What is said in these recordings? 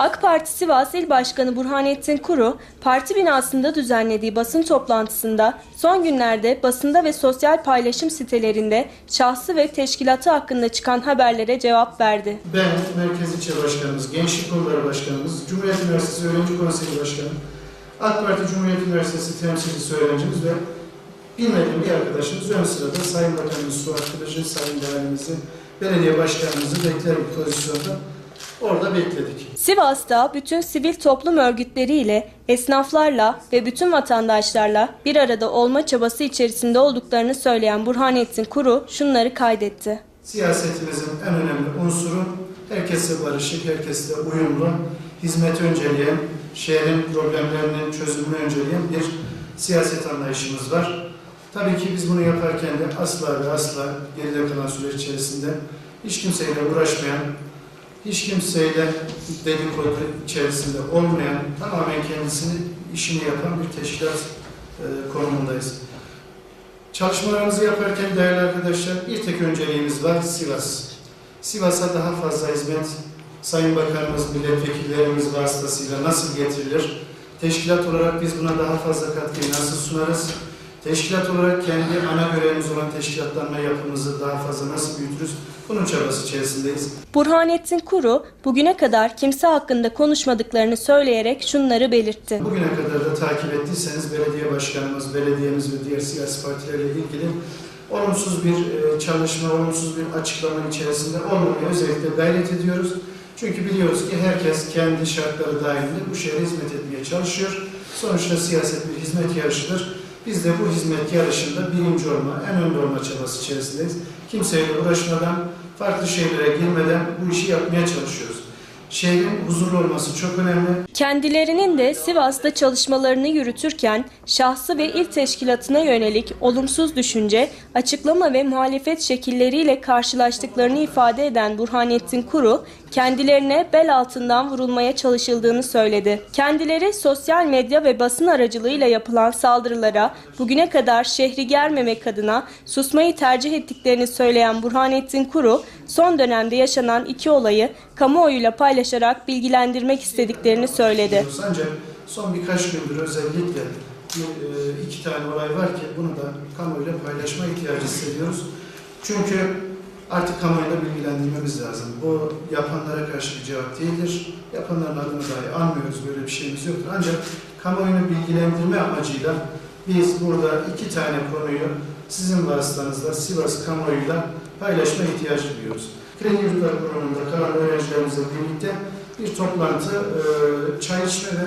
AK Parti Sivas İl Başkanı Burhanettin Kuru, parti binasında düzenlediği basın toplantısında son günlerde basında ve sosyal paylaşım sitelerinde şahsı ve teşkilatı hakkında çıkan haberlere cevap verdi. Ben, Merkez İlçe Başkanımız, Gençlik Kolları Başkanımız, Cumhuriyet Üniversitesi Öğrenci Konseyi Başkanı, AK Parti Cumhuriyet Üniversitesi temsilcisi öğrencimiz ve bilmediğim bir arkadaşımız ön sırada Sayın Bakanımız Suat Kılıç'ı, Sayın Değerlimizi, belediye başkanımızı bekler bir pozisyonda orada bekledik. Sivas'ta bütün sivil toplum örgütleriyle, esnaflarla ve bütün vatandaşlarla bir arada olma çabası içerisinde olduklarını söyleyen Burhanettin Kuru şunları kaydetti. Siyasetimizin en önemli unsuru herkesle barışık, herkesle uyumlu, hizmet önceleyen, şehrin problemlerinin çözümünü önceleyen bir siyaset anlayışımız var. Tabii ki biz bunu yaparken de asla ve asla geride kalan süreç içerisinde hiç kimseyle uğraşmayan, hiç kimseyle dedikodu içerisinde olmayan, tamamen kendisini işini yapan bir teşkilat e, konumundayız. Çalışmalarımızı yaparken değerli arkadaşlar bir tek önceliğimiz var Sivas. Sivas'a daha fazla hizmet Sayın Bakanımız, milletvekillerimiz vasıtasıyla nasıl getirilir? Teşkilat olarak biz buna daha fazla katkıyı nasıl sunarız? Teşkilat olarak kendi ana görevimiz olan teşkilatlanma yapımızı daha fazla nasıl büyütürüz? Bunun çabası içerisindeyiz. Burhanettin Kuru bugüne kadar kimse hakkında konuşmadıklarını söyleyerek şunları belirtti. Bugüne kadar da takip ettiyseniz belediye başkanımız, belediyemiz ve diğer siyasi partilerle ilgili olumsuz bir e, çalışma, olumsuz bir açıklama içerisinde olmamaya özellikle gayret ediyoruz. Çünkü biliyoruz ki herkes kendi şartları dahilinde bu şehre hizmet etmeye çalışıyor. Sonuçta siyaset bir hizmet yarışıdır. Biz de bu hizmet yarışında birinci olma, en önde olma çabası içerisindeyiz. Kimseyle uğraşmadan, farklı şeylere girmeden bu işi yapmaya çalışıyoruz. Şehrin huzurlu olması çok önemli. Kendilerinin de Sivas'ta çalışmalarını yürütürken şahsı ve il teşkilatına yönelik olumsuz düşünce, açıklama ve muhalefet şekilleriyle karşılaştıklarını ifade eden Burhanettin Kuru, kendilerine bel altından vurulmaya çalışıldığını söyledi. Kendileri sosyal medya ve basın aracılığıyla yapılan saldırılara bugüne kadar şehri germemek adına susmayı tercih ettiklerini söyleyen Burhanettin Kuru, son dönemde yaşanan iki olayı kamuoyuyla paylaşarak bilgilendirmek istediklerini söyledi. Ancak son birkaç gündür özellikle e, iki tane olay var ki bunu da kamuoyuyla paylaşma ihtiyacı hissediyoruz. Çünkü artık kamuoyuyla bilgilendirmemiz lazım. Bu yapanlara karşı bir cevap değildir. Yapanların adını dahi anmıyoruz, böyle bir şeyimiz yoktur. Ancak kamuoyunu bilgilendirme amacıyla biz burada iki tane konuyu sizin vasıtanızla Sivas kamuoyuyla paylaşma ihtiyacı duyuyoruz. Kredi Yurtları Kurumu'nda kalan öğrencilerimizle birlikte bir toplantı, çay içme ve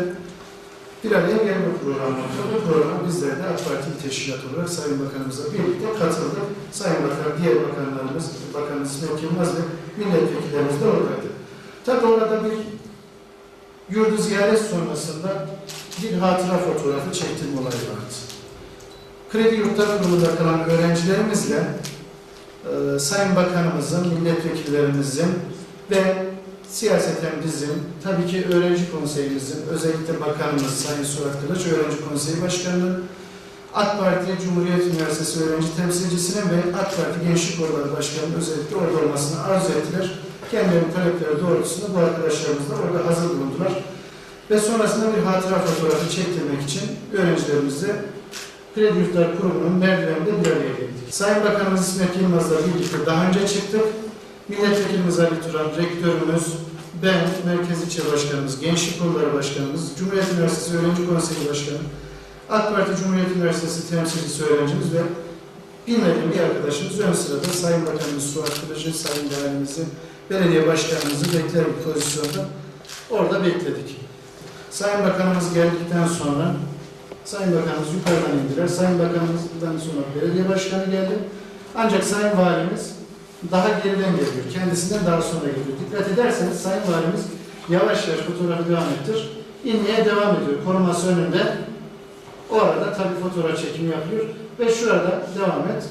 bir araya gelme programı. Bu programa bizler de AK Parti teşkilat olarak Sayın Bakanımızla birlikte katıldık. Sayın Bakan, diğer bakanlarımız, Bakan İsmet Yılmaz ve milletvekillerimiz de oradaydı. Tabii orada bir yurdu ziyaret sonrasında bir hatıra fotoğrafı çektirme olayı vardı. Kredi Yurtları Kurumu'nda kalan öğrencilerimizle e, Sayın Bakanımızın, milletvekillerimizin ve siyaseten bizim, tabii ki öğrenci konseyimizin, özellikle bakanımız Sayın Suat Kılıç, öğrenci konseyi başkanının, AK Parti Cumhuriyet Üniversitesi öğrenci temsilcisinin ve AK Parti Gençlik Kolları Başkanı'nın özellikle orada olmasını arzu ettiler. Kendilerinin talepleri doğrultusunda bu arkadaşlarımız da orada hazır bulundular. Ve sonrasında bir hatıra fotoğrafı çektirmek için öğrencilerimizle Kredi Yurtlar Kurumu'nun merdiveninde bir araya geldik. Sayın Bakanımız İsmet Yılmaz'la birlikte daha önce çıktık. Milletvekilimiz Ali Turan, rektörümüz, ben, Merkez İlçe Başkanımız, Gençlik Kolları Başkanımız, Cumhuriyet Üniversitesi Öğrenci Konseyi Başkanı, AK Parti Cumhuriyet Üniversitesi temsilcisi öğrencimiz ve bilmediğim bir arkadaşımız ön sırada Sayın Bakanımız Suat Kılıç'ı, Sayın Değerlimizi, belediye başkanımızı bekler bir pozisyonda orada bekledik. Sayın Bakanımız geldikten sonra Sayın Bakanımız yukarıdan indiler. Sayın Bakanımızdan sonra belediye başkanı geldi. Ancak Sayın Valimiz daha geriden geliyor. Kendisinden daha sonra geliyor. Dikkat ederseniz Sayın Valimiz yavaş yavaş fotoğrafı devam ettir. İnmeye devam ediyor. Koruması önünde. O arada tabii fotoğraf çekimi yapıyor. Ve şurada devam et.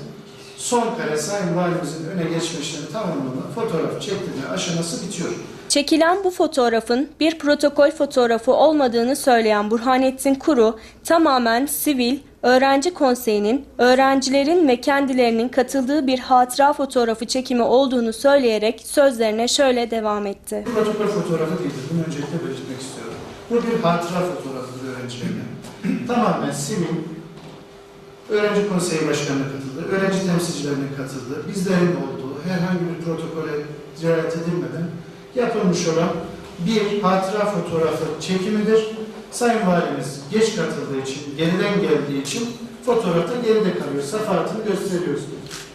Son kare Sayın Valimizin öne geçme işlemi tamamlanma fotoğraf çektirme aşaması bitiyor. Çekilen bu fotoğrafın bir protokol fotoğrafı olmadığını söyleyen Burhanettin Kuru, tamamen sivil, öğrenci konseyinin öğrencilerin ve kendilerinin katıldığı bir hatıra fotoğrafı çekimi olduğunu söyleyerek sözlerine şöyle devam etti. Bu protokol fotoğrafı değildir. Bunu öncelikle belirtmek istiyorum. Bu bir hatıra fotoğrafıdır öğrencilerine. Tamamen sivil, öğrenci konseyi başkanına katıldı, öğrenci temsilcilerine katıldı, bizlerin olduğu herhangi bir protokole riayet edilmeden yapılmış olan bir hatıra fotoğrafı çekimidir. Sayın Valimiz geç katıldığı için, geriden geldiği için fotoğrafta geride kalıyor. Safahatını gösteriyoruz.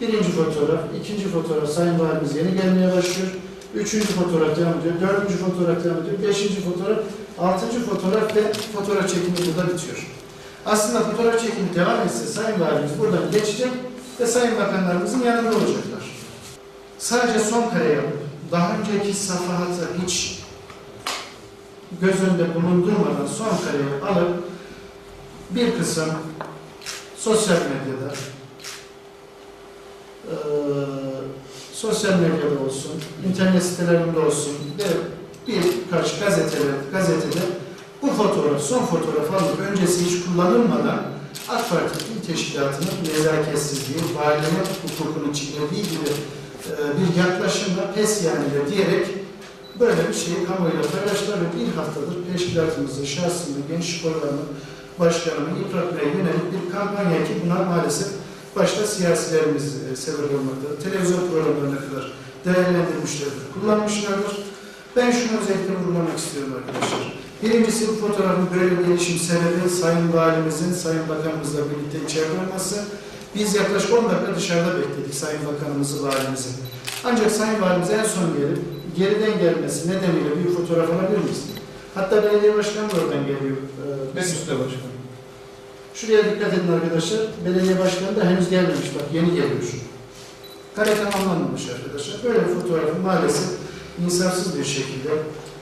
Birinci fotoğraf, ikinci fotoğraf Sayın Valimiz yeni gelmeye başlıyor. Üçüncü fotoğraf devam ediyor, dördüncü fotoğraf devam ediyor, beşinci fotoğraf, altıncı fotoğraf ve fotoğraf çekimi burada bitiyor. Aslında fotoğraf çekimi devam etse Sayın Valimiz buradan geçecek ve Sayın Bakanlarımızın yanında olacaklar. Sadece son kare yapıp, daha önceki safahatı hiç göz önünde bulundurmadan son kareyi alıp bir kısım sosyal medyada eee, sosyal medyada olsun, internet sitelerinde olsun ve birkaç gazetede, gazetede bu fotoğraf, son fotoğraf alıp öncesi hiç kullanılmadan AK Parti İl Teşkilatı'nın nezaketsizliği, valinin hukukunun çiğnediği gibi eee, bir yaklaşımla pes yani diyerek böyle bir şeyi kamuoyuyla paylaştılar ve bir haftadır teşkilatımızın şahsını, genç kollarının başkanını yıpratmaya yönelik bir kampanya ki buna maalesef başta siyasilerimiz e, sebep olmaktadır. Televizyon programlarına kadar değerlendirmişlerdir, kullanmışlardır. Ben şunu özellikle vurgulamak istiyorum arkadaşlar. Birincisi bu fotoğrafın böyle bir gelişim sebebi Sayın Valimizin, Sayın Bakanımızla birlikte içeride olması. Biz yaklaşık 10 dakika dışarıda bekledik Sayın Bakanımızı, Valimizi. Ancak Sayın Valimiz en son gelip geriden gelmesi nedeniyle bir fotoğraf alabilir miyiz? Hatta belediye başkanı da oradan geliyor. Ee, Ben üstte başkanım. Şuraya dikkat edin arkadaşlar. Belediye başkanı da henüz gelmemiş. Bak yeni geliyor. Kare tamamlanmamış arkadaşlar. Böyle bir fotoğrafı maalesef insafsız bir şekilde,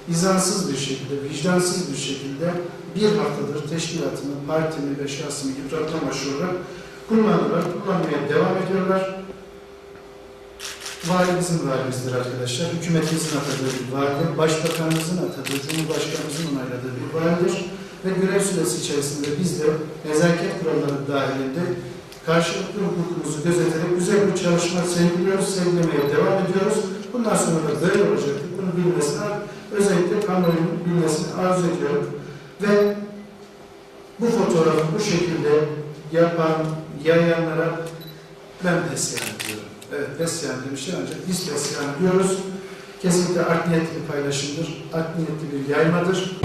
izansız bir şekilde, vicdansız bir şekilde bir haftadır teşkilatını, partimi ve şahsımı yıpratma olarak kullanıyorlar, kullanmaya devam ediyorlar. Vali bizim valimizdir arkadaşlar. Hükümetimizin atadığı bir validir. Başbakanımızın atadığı, Cumhurbaşkanımızın onayladığı bir validir. Ve görev süresi içerisinde biz de nezaket kuralları dahilinde karşılıklı hukukumuzu gözeterek güzel bir çalışma sergiliyoruz, sergilemeye devam ediyoruz. Bundan sonra da böyle olacaktır. Bunu bilmesini, özellikle kamuoyunun bilmesini arzu ediyorum. Ve bu fotoğrafı bu şekilde yapan, yayanlara ben pesyan diyorum. Evet, demişler ancak biz pesyan diyoruz. Kesinlikle art niyetli bir paylaşımdır, art niyetli bir yaymadır.